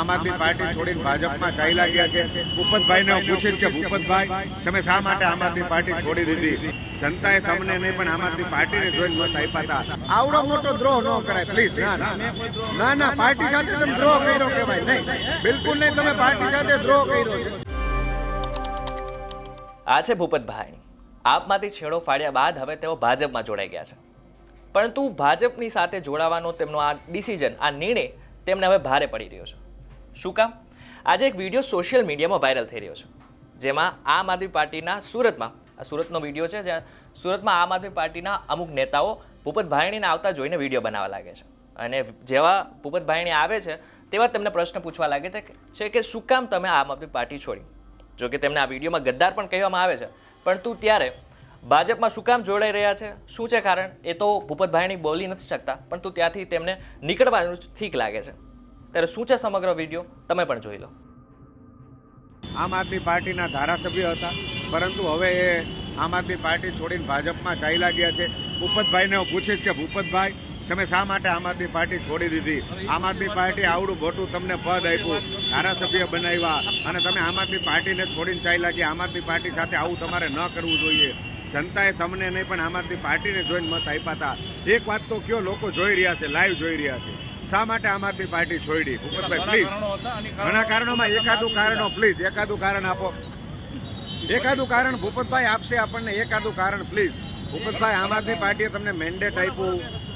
આમ આદમી પાર્ટી છોડીને ભાજપમાં ચાલ્યા ગયા છે. ભૂપતભાઈને હું પૂછીશ કે ભૂપતભાઈ, તમે શા માટે આમ આદમી પાર્ટી છોડી દીધી? જનતાએ તમને નહીં, પણ આમ આદમી પાર્ટીને જોઈને મત આપ્યા હતા. આવડો મોટો દ્રોહ ન કરાય પ્લીઝ ના ના પાર્ટી સાથે તમે દ્રોહ કર્યો કહેવાય. નહીં, બિલકુલ નહીં, તમે પાર્ટી સાથે દ્રોહ કર્યો આ છે ભૂપતભાઈ. આપમાંથી છેડો ફાડ્યા બાદ હવે તેઓ ભાજપમાં જોડાઈ ગયા છે. પરંતુ ભાજપની સાથે જોડાવાનો તેમનો આ ડિસિઝન આ નિર્ણય તેમને હવે ભારે પડી રહ્યો છે. શું કામ? આજે એક વીડિયો સોશિયલ મીડિયામાં વાયરલ થઈ રહ્યો છે. જેમાં આમ આદમી પાર્ટીના સુરતમાં, આ સુરતનો વીડિયો છે, જ્યાં સુરતમાં આમ આદમી પાર્ટીના અમુક નેતાઓ ભૂપતભાઈણીને આવતા જોઈને વીડિયો બનાવવા લાગે છે. અને જેવા ભૂપતભાઈણી આવે છે, તેવા તેમને પ્રશ્ન પૂછવા લાગે છે કે- શું કામ તમે આમ આદમી પાર્ટી છોડી? જો કે તેમને આ વિડીયોમાં ગદ્દાર પણ કહેવામાં આવે છે. પરંતુ ત્યારે ભાજપમાં શું કામ જોડાઈ રહ્યા છે? શું છે કારણ? એ તો ભૂપતભાઈની બોલી નથી શકતા પરંતુ ત્યાંથી તેમને નીકળવાનું ઠીક લાગે છે. ત્યારે શું છે સમગ્ર વીડિયો? તમે પણ જોઈ લો. આમ આદમી પાર્ટીના ધારાસભ્ય હતા, પરંતુ હવે એ આમ આદમી પાર્ટી છોડીને ભાજપમાં ચાલ્યા ગયા છે. ભૂપતભાઈને હું પૂછીશ કે, ભૂપતભાઈ, તમે શા માટે આમ આદમી પાર્ટી છોડી દીધી? આમ આદમી પાર્ટી આવડું મોટું તમને પદ આપ્યું, ધારાસભ્ય બનાવ્યા, અને તમે આમ આદમી પાર્ટીને છોડીને ચાલ્યા ગયા આમ આદમી પાર્ટી સાથે આવું તમારે ન કરવું જોઈએ. જનતાએ તમને નહીં, પણ આમ આદમી પાર્ટીને જોઈને મત આપ્યા હતા. એક વાત તો કયો, લોકો જોઈ રહ્યા છે, લાઈવ જોઈ રહ્યા છે. શા માટે આમ આદમી પાર્ટી છોડી? ભૂપતભાઈ પ્લીઝ ઘણા કારણોમાં એકાદું કારણો પ્લીઝ એકાદું કારણ આપો. એકાદું કારણ ભૂપતભાઈ આપશે આપણને એકાદું કારણ પ્લીઝ ભૂપતભાઈ આમ આદમી પાર્ટીએ તમને મેન્ડેટ આપ્યું.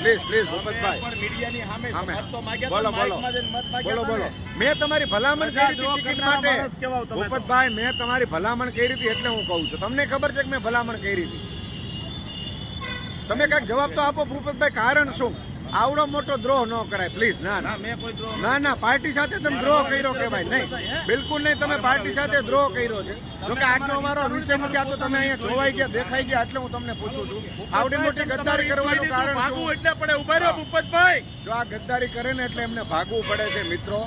please please Bhupatbhai. સામે. બોલો બોલો. બોલો બોલો. મેં તમારી ભલામણ કરી હતી ટિકિટ માટે. ભૂપતભાઈ મેં તમારી ભલામણ કરી હતી એટલે હું કહું છું. તમને ખબર છે કે મેં ભલામણ કરી હતી? તમે કાંઈક જવાબ તો આપો ભૂપતભાઈ કારણ શું? આવડો મોટો દ્રોહ ન કરાય પ્લીઝ ના ના. ના ના પાર્ટી સાથે તમે દ્રોહ કર્યો કહેવાય નહીં. બિલકુલ નહીં તમે પાર્ટી સાથે દ્રોહ કર્યો છે. જોકે આજનો અમારો વિષય નથી આ તો તમે અહીંયા જોવાઈ ગયા દેખાઈ ગયા એટલે હું તમને પૂછું છું. આવડી મોટી ગદ્દારી કરવાનું કારણ એટલે પડે ઊભા રહ્યો ભૂપતભાઈ. જો આ ગદ્દારી કરે ને એટલે એમને ભાગવું પડે છે મિત્રો.